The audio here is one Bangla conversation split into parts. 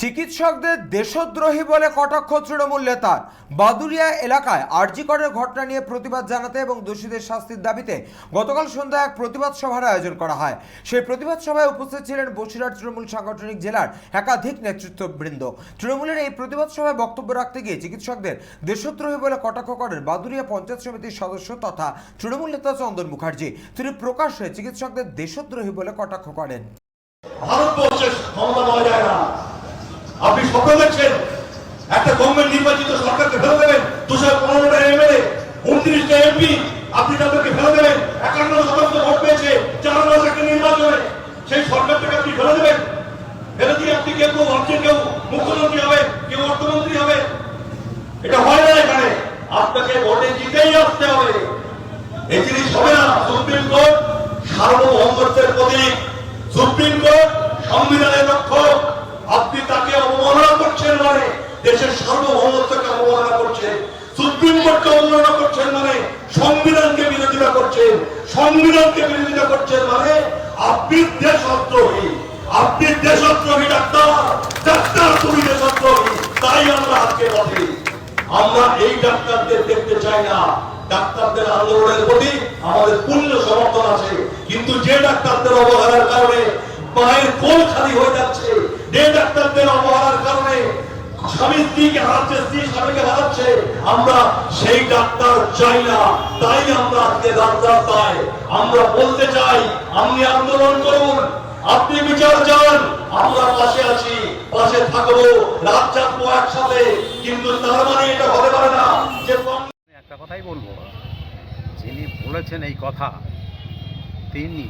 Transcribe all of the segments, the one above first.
চিকিৎসকদের দেশদ্রোহী বলে কটাক্ষ তৃণমূল নেতার। বাদুরিয়া এলাকায় আরজিকরের ঘটনা নিয়ে প্রতিবাদ জানাতে এবং দোষীদের শাস্তির দাবিতে গতকাল সন্ধ্যায় এক প্রতিবাদ সভার আয়োজন করা হয়। সেই প্রতিবাদ সভায় উপস্থিত ছিলেন বসিরহাট তৃণমূল সাংগঠনিক জেলার একাধিক নেতৃত্ববৃন্দ। তৃণমূলের এই প্রতিবাদ সভায় বক্তব্য রাখতে গিয়ে চিকিৎসকদের দেশদ্রোহী বলে কটাক্ষ করেন বাদুরিয়া পঞ্চায়েত সমিতির সদস্য তথা তৃণমূল নেতা চন্দন মুখার্জি। তিনি প্রকাশ্যে চিকিৎসকদের দেশদ্রোহী বলে কটাক্ষ করেন। ভারতবর্ষের ক্ষমতা পাওয়া যায় না আপনি স্বপ্ন দেখছেন, একটা গভর্নমেন্ট নির্বাচিত সরকারকে ফেলে দেবেন, দুশো পনেরোটা এমএলএ উনত্রিশটা এমপি আপনি তাদেরকে ফেলে দেবেন, একান্ন শতাংশ ভোট পেয়েছে চার মাস একটা নির্বাচনে। সেই সরকারটাকে আপনি ফেলে দেবেন। ফেলে দিয়ে আপনি কেউ কেউ ভাবছেন কেউ মুখ্যমন্ত্রী হবে, কেউ অর্থমন্ত্রী হবে। এটা হয় না এখানে। আপনাকে ভোটে জিতেই আসতে হবে। এই জিনিস হবে না, সুপ্রিম কোর্ট সার্বভৌমত্বের প্রতীক সুপ্রিম কোর্ট সংবিধানের রক্ষক আপনি তাকে অবমাননা করছেন মানে দেশের সার্বভৌমত্বকে করছেন, সুপ্রিম কোর্টকে অবমাননা করছেন মানে সংবিধানকে বিরোধিতা করছেন, সংবিধানকে বিরোধিতা করছেন মানে আপনি দেশদ্রোহী আপনি দেশদ্রোহী ডাক্তার ডাক্তার তুমি দেশদ্রোহী, তাই আমরা আজকে বলি আমরা এই ডাক্তারদের দেখতে চাই না। ডাক্তারদের আন্দোলনের প্রতি আমাদের পূর্ণ সমর্থন আছে। কিন্তু যে ডাক্তারদের অবহেলার কারণে মায়ের কোল খালি হয়ে যাচ্ছে, যে ডাক্তারদের অবহেলার কারণে আপনি বিচার চান, আমরা পাশে আছি, পাশে থাকব, রাত চাপবো একসাথে, কিন্তু তার মানে এটা হতে পারে না যে একটা কথাই বলব। যিনি বলেছেন এই কথা, তিনি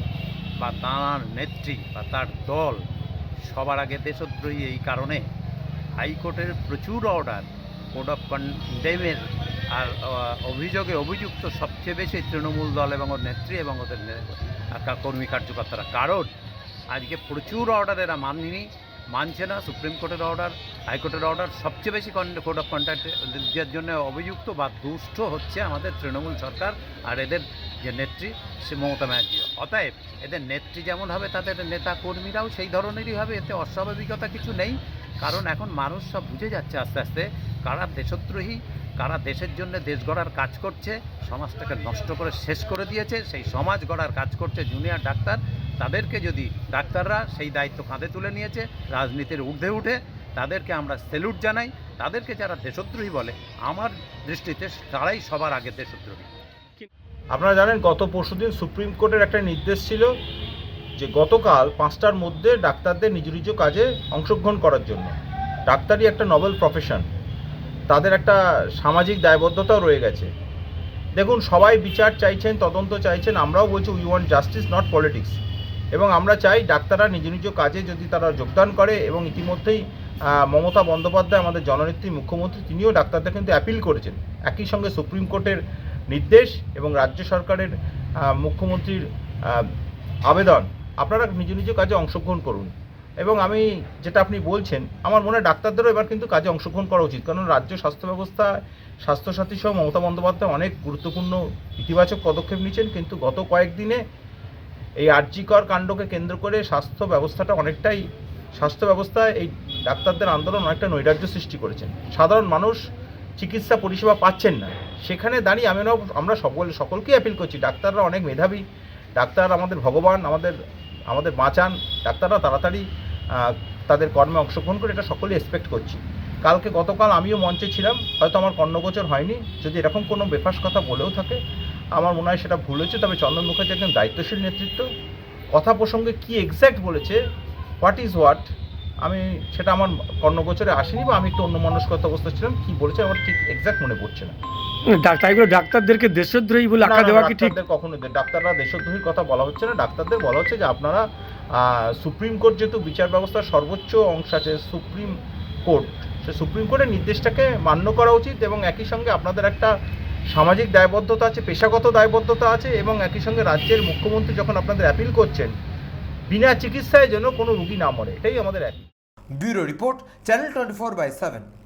বা তাঁর নেত্রী বা তার দল সবার আগে দেশদ্রোহী এই কারণে হাইকোর্টের প্রচুর অর্ডার কোড অফ কন্ডেমের, আর অভিযোগে অভিযুক্ত সবচেয়ে বেশি তৃণমূল দল এবং ওর নেত্রী এবং ওদের কর্মী কার্যকর্তারা। কারণ, আজকে প্রচুর অর্ডার এরা মানেনি, মানছে না, সুপ্রিম কোর্টের অর্ডার, হাইকোর্টের অর্ডার সবচেয়ে বেশি কোড অফ কন্ট্যাক্টের জন্য অভিযুক্ত বা দুষ্ট হচ্ছে আমাদের তৃণমূল সরকার আর এদের যে নেত্রী, সে মমতা ব্যানার্জি। অতএব, এদের নেত্রী যেমন হবে, তাদের নেতা কর্মীরাও সেই ধরনেরই হবে, এতে অস্বাভাবিকতা কিছু নেই। কারণ এখন মানুষ সব বুঝে যাচ্ছে আস্তে আস্তে কারা দেশদ্রোহী, কারা দেশের জন্য দেশ গড়ার কাজ করছে, সমাজটাকে নষ্ট করে শেষ করে দিয়েছে, সেই সমাজ গড়ার কাজ করছে জুনিয়র ডাক্তার। তাদেরকে যদি ডাক্তাররা সেই দায়িত্ব কাঁধে তুলে নিয়েছে, রাজনীতির ঊর্ধ্বে উঠে, তাদেরকে আমরা সেলুট জানাই। তাদেরকে যারা দেশদ্রোহী বলে, আমার দৃষ্টিতে তারাই সবার আগে দেশদ্রোহী। আপনারা জানেন, গত পরশুদিন সুপ্রিম কোর্টের একটা নির্দেশ ছিল যে গতকাল পাঁচটার মধ্যে ডাক্তারদের নিজ নিজ কাজে অংশগ্রহণ করার জন্য। ডাক্তারই একটা নভেল প্রফেশন তাদের একটা সামাজিক দায়বদ্ধতাও রয়ে গেছে। দেখুন, সবাই বিচার চাইছেন, তদন্ত চাইছেন, আমরাও বলছি we want justice not politics এবং আমরা চাই ডাক্তাররা নিজ নিজ কাজে যদি তারা যোগদান করে এবং ইতিমধ্যেই মমতা বন্দ্যোপাধ্যায় আমাদের জননেত্রী, মুখ্যমন্ত্রী, তিনিও ডাক্তারদের কিন্তু অ্যাপিল করেছেন। একই সঙ্গে সুপ্রিম কোর্টের নির্দেশ এবং রাজ্য সরকারের মুখ্যমন্ত্রীর আবেদন। আপনারা নিজ নিজ কাজে অংশগ্রহণ করুন। এবং আমি যেটা আপনি বলছেন, আমার মনে হয় ডাক্তারদেরও এবার কিন্তু কাজে অংশগ্রহণ করা উচিত। কারণ রাজ্য স্বাস্থ্য ব্যবস্থা, স্বাস্থ্যসাথী সহ মমতা বন্দ্যোপাধ্যায় অনেক গুরুত্বপূর্ণ ইতিবাচক পদক্ষেপ নিচ্ছেন কিন্তু গত কয়েকদিনে এই আর্যিকর কাণ্ডকে কেন্দ্র করে স্বাস্থ্য ব্যবস্থাটা অনেকটাই, স্বাস্থ্য ব্যবস্থায় এই ডাক্তারদের আন্দোলন অনেকটা নৈরাজ্য সৃষ্টি করেছেন। সাধারণ মানুষ চিকিৎসা পরিষেবা পাচ্ছেন না। সেখানে দাঁড়িয়ে আমি আমরা সকল, সকলকেই অ্যাপিল করছি। ডাক্তাররা অনেক মেধাবী, ডাক্তার আমাদের ভগবান, আমাদের আমাদের বাঁচান, ডাক্তাররা তাড়াতাড়ি তাদের কর্মে অংশগ্রহণ করে এটা সকলেই এক্সপেক্ট করছি। কালকে গতকাল আমিও মঞ্চে ছিলাম, হয়তো আমার কর্ণগোচর হয়নি, যদি এরকম কোনো বেফাস কথা বলেও থাকে, আমার মনে হয় সেটা ভুল হয়েছে, তবে চন্দন মুখার্জি একজন দায়িত্বশীল নেতৃত্ব। কথা প্রসঙ্গে কি এক্স্যাক্ট বলেছে হোয়াট ইজ হোয়াট আমি সেটা আমার কর্ণগোচরে আসেনি বা আমি একটু অন্য মনস্কত অবস্থা ছিলাম কি বলেছে আমার ঠিক এক্স্যাক্ট মনে পড়ছে না। ডাক- তাই বলে ডাক্তারদেরকে দেশদ্রোহী বলে না, দেওয়া কি ঠিক? কখনো ডাক্তাররা দেশদ্রোহীর কথা বলা হচ্ছে না। ডাক্তারদের বলা হচ্ছে যে আপনারা সুপ্রিম কোর্ট যেহেতু বিচার ব্যবস্থার সর্বোচ্চ অংশ আছে সুপ্রিম কোর্ট সে সুপ্রিম কোর্টের নির্দেশটাকে মান্য করা উচিত এবং একই সঙ্গে আপনাদের একটা সামাজিক দায়বদ্ধতা আছে পেশাগত দায়বদ্ধতা আছে এবং একই সঙ্গে রাজ্যের মুখ্যমন্ত্রী যখন আপনাদের অ্যাপিল করছেন বিনা চিকিৎসায় যেন কোনো রুগী না মরে এটাই আমাদের appeal Bureau Report, Channel 24 by 7.